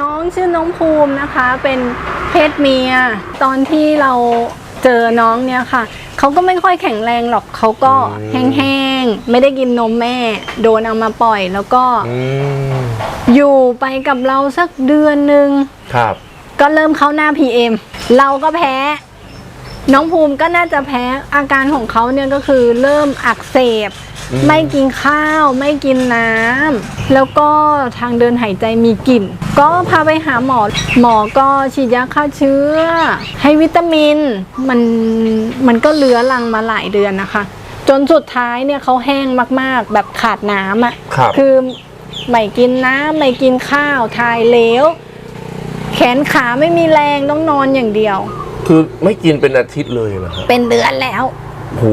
น้องชื่อน้องภูมินะคะเป็นเพศเมีย ตอนที่เราเจอน้องเนี่ยค่ะเขาก็ไม่ค่อยแข็งแรงหรอกเขาก็อืมแห้งๆไม่ได้กินนมแม่ โดนเอามาปล่อยแล้วก็อืมอยู่ไปกับเราสักเดือนหนึ่งครับ ก็เริ่มเข้าหน้า PM เราก็แพ้ น้องภูมิก็น่าจะแพ้อาการของเขาเนี่ยก็คือเริ่มอักเสบอืม ไม่กินข้าว ไม่กินน้ำแล้วก็ทางเดินหายใจมีกลิ่น ก็พาไปหาหมอ หมอก็ฉีดยาฆ่าเชื้อ ให้วิตามิน มันมันก็เลื้อรังมาหลายเดือนนะคะ จนสุดท้ายเนี่ยเขาแห้งมากๆ แบบขาดน้ำอะครับคือไม่กินน้ำไม่กินข้าวทายเหลว แขนขาไม่มีแรงต้องนอนอย่างเดียว คือไม่กินเป็นอาทิตย์เลยเหรอฮะเป็นเดือนแล้วโห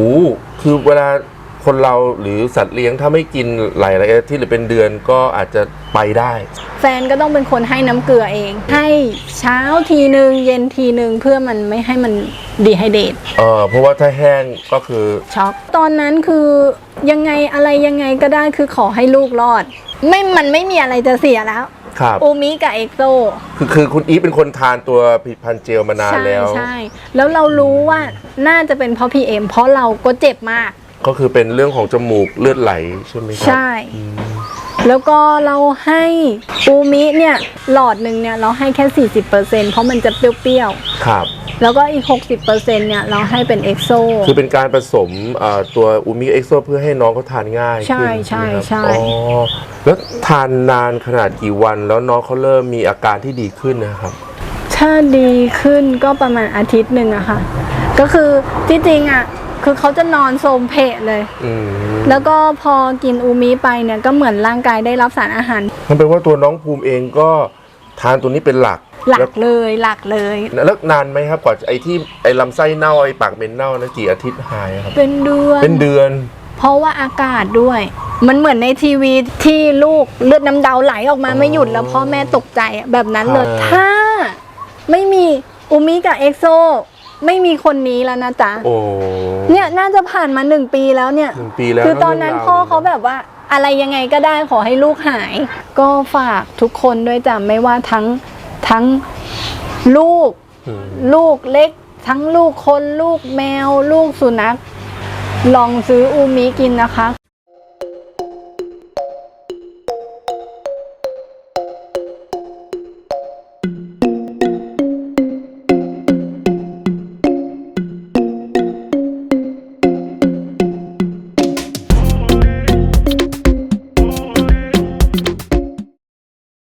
คือเวลา คนเราหรือสัตว์เลี้ยงถ้าไม่กินหลายๆอาทิตย์หรือเป็นเดือนก็อาจจะไปได้ แฟนก็ต้องเป็นคนให้น้ำเกลือเอง ให้เช้าทีหนึ่งเย็นทีหนึ่งเพื่อมันไม่ให้มันดีไฮเดตเออเพราะว่าถ้าแห้งก็คือช็อกตอนนั้นคือยังไงอะไรยังไงก็ได้คือขอให้ลูกรอด ไม่มันไม่มีอะไรจะเสียแล้วครับอูมิกับเอ็กโซคือคือคุณอีฟเป็นคนทานตัวผลิตภัณฑ์เจลมานานใช่แล้วใช่แล้วเรารู้ว่าน่าจะเป็นเพราะพีเอ็มเพราะเราก็เจ็บมาก ก็คือเป็นเรื่องของจมูกเลือดไหลใช่ไหมครัใช่ แล้วก็เราให้อูมิเนี่ยหลอดหนึ่งเนี่ยเราให้แค่ 40%เพราะมันจะเปรี้ยวครับ ๆ แล้วก็อีก 60%เนี่ยเราให้เป็นเอ็กโซ คือเป็นการผสมเอ่อตัวอูมิเอ็กโซเพื่อให้น้องเขาทานง่ายใช่ขึ้นใช่ ไหมครับใช่อ๋อแล้วทานนานขนาดกี่วันแล้วน้องเขาเริ่มมีอาการที่ดีขึ้นนะครับ ถ้าดีขึ้นก็ประมาณอาทิตย์หนึ่งอะค่ะ ก็คือที่จริงอะ คือเขาจะนอนโซมเพะเลย อืมแล้วก็พอกินอูมิไปเนี่ยก็เหมือนร่างกายได้รับสารอาหารมันเป็นว่าตัวน้องภูมิเองก็ทานตัวนี้เป็นหลักหลักเลยหลักเลยแล้วแล้วนานไหมครับกว่าไอ้ที่ไอ้ลำไส้เน่าไอ้ปากเป็นเน่านะกี่อาทิตย์หายครับ เป็นเดือน เป็นเดือน เพราะว่าอากาศด้วย มันเหมือนในทีวีที่ลูกเลือดน้ำเดาไหลออกมาอ๋อไม่หยุดแล้วพ่อแม่ตกใจอะแบบนั้นเลยครับถ้าไม่มีอูมิกับเอ็กโซ ไม่มีคนนี้แล้วนะจ๊ะโอ้เนี่ยน่าจะผ่านมาหนึ่งปีแล้วเนี่ย หนึ่งปีแล้วคือตอนนั้นเรื่งรวพ่อเขาแบบว่าอะไรยังไงก็ได้ขอให้ลูกหาย ก็ฝากทุกคนด้วยจ้ะไม่ว่าทั้งทั้งลูกอืมลูกเล็ก ทั้งลูกคนลูกแมว ลูกสุนัข ลองซื้ออูมิกินนะคะ